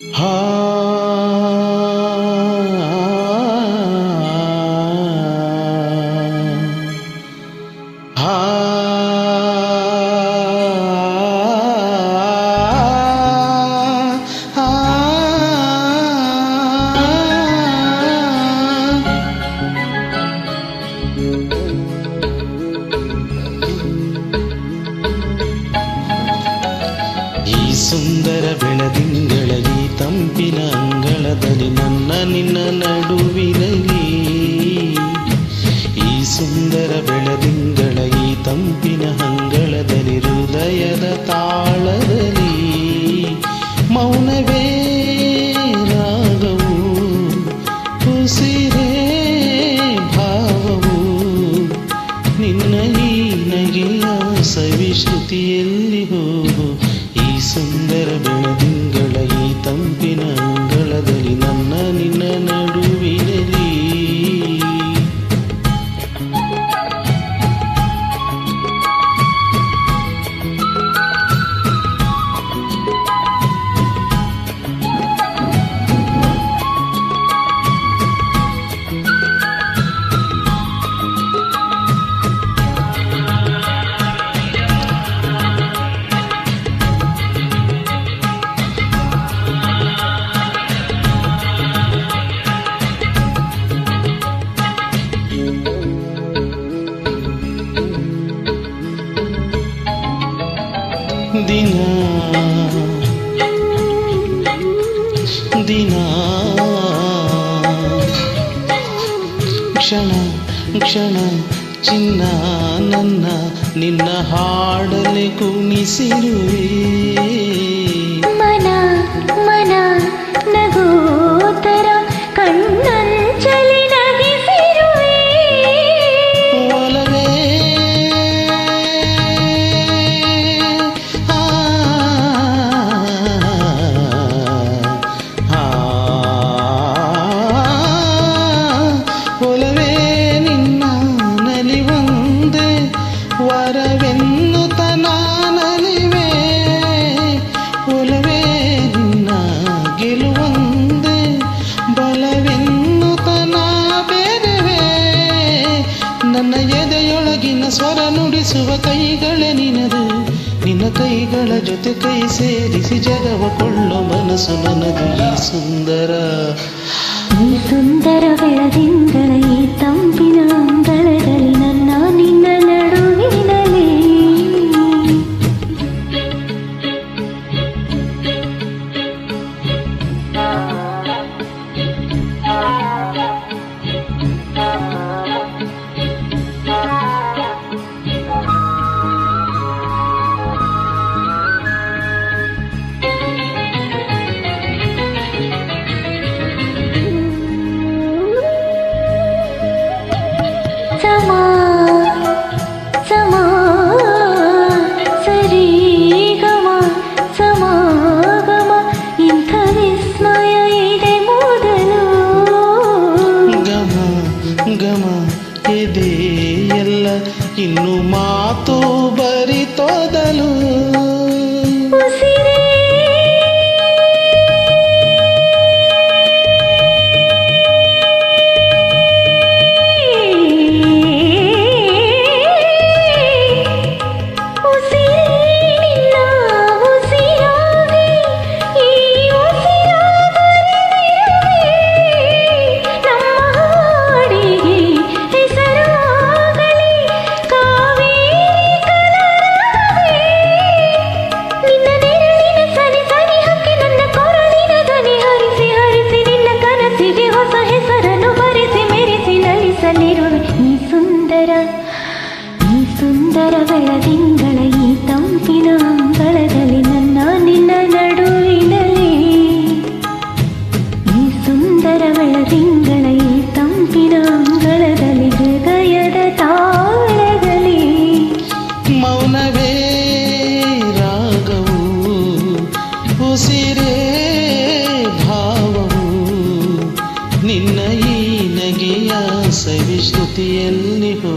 ಹಾ ಹಾ ಈ ಸುಂದರ ಬೆಳದಿಂಗಳ ಈ ತಂಪಿನ ಅಂಗಳದಲ್ಲಿ ನನ್ನ ನಿನ್ನ ನಡುವಿನಲ್ಲಿ. ಈ ಸುಂದರ ಬೆಳದಿಂಗಳ ಈ ತಂಪಿನ ಅಂಗಳದಲ್ಲಿ, ಹೃದಯದ ತಾಳದಲ್ಲಿ ಮೌನವೇ ರಾಗವು ಭಾವವು. ನಿನ್ನ ಸವಿಶ್ರುತಿಯಲ್ಲಿ ಹೋಗು. ದಿನ ದಿನ. ಕ್ಷಣ ಕ್ಷಣ ಚಿನ್ನ ನನ್ನ ನಿನ್ನ ಹಾಡಲೆ ಕುಣಿಸಿರುವೆ. ಮನ ಮನ ಕೈಗಳೇ ನಿನದು. ನಿನ್ನ ಕೈಗಳ ಜೊತೆ ಕೈ ಸೇರಿಸಿ ಜಗವ ಕೊಳ್ಳೋ ಮನಸ್ಸು ನನಗೆ ಸುಂದರ ಈ ಸುಂದರ ತಂಪಿನ ಇನ್ನು ಮಾತು ಬರಿತೋದಲು ಸೃಷ್ಟಿಯಲ್ಲಿಹೋ